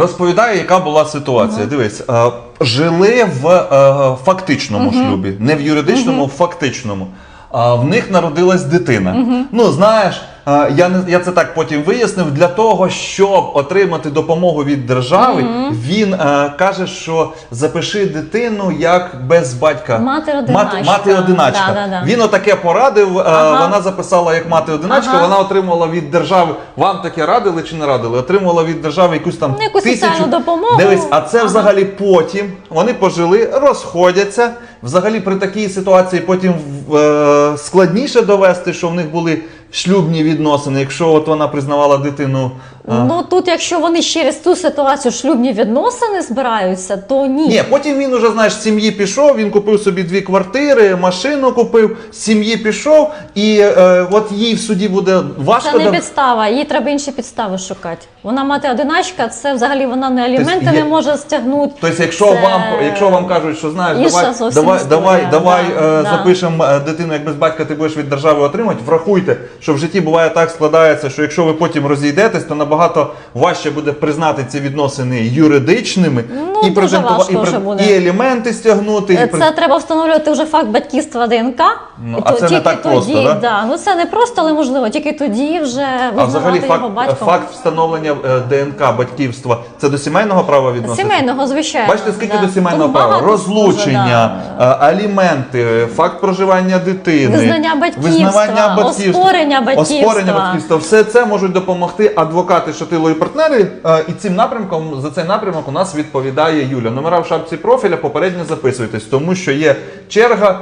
Розповідаю, яка була ситуація. Дивись, е, жили в е, фактичному шлюбі, не в юридичному, в фактичному. А в них народилась дитина. Ну, знаєш, я не я це так потім вияснив. Для того, щоб отримати допомогу від держави, він е, каже, що запиши дитину як без батька. Мати-одиначка. Мати, мати-одиначка. Да-да-да. Він отаке порадив. е, Ага. Вона записала як мати-одиначка. Ага. Вона отримувала від держави. Вам таке радили чи не радили? Отримувала від держави якусь там Ну, якусь тисячу. допомогу. Дивись, а це Ага. взагалі потім вони пожили, розходяться. Взагалі при такій ситуації потім е, складніше довести, що в них були шлюбні відносини, якщо от вона признавала дитину. Ну тут, якщо вони через ту ситуацію шлюбні відносини збираються, то ні. Ні, потім він уже знаєш, з сім'ї пішов, він купив собі дві квартири, машину купив, з сім'ї пішов, і е, от їй в суді буде важко Це не дав- підстава, їй треба інші підстави шукати. Вона мати одиначка, це взагалі вона не аліменти Тобто є- не може стягнути. Тобто, якщо Це вам якщо вам кажуть, що знаєш, інша давай, давай, давай, давай да, е, да. запишемо е, дитину, як без батька ти будеш від держави отримати. Врахуйте, що в житті буває так складається, що якщо ви потім розійдетесь, то набагато важче буде признати ці відносини юридичними Ну, і, вже пре- і елементи стягнути. І Це треба встановлювати вже факт батьківства ДНК. Ну, І а то- це не так просто, да? да? Ну це не просто, але можливо. Тільки тоді вже А взагалі факт, його батьком. факт встановлення е, ДНК батьківства це до сімейного права відноситься? Сімейного, звичайно. Бачите, скільки да. до сімейного Тут права? Розлучення, дуже, е, аліменти, факт проживання дитини, Визнання батьківства, визнавання батьківства, оспорення батьківства. оспорення батьківства. Все це можуть допомогти адвокати Шатило і партнери. е, І цим напрямком за цей напрямок у нас відповідає Юля. Номера в шапці профіля попередньо записуйтесь, тому що є черга.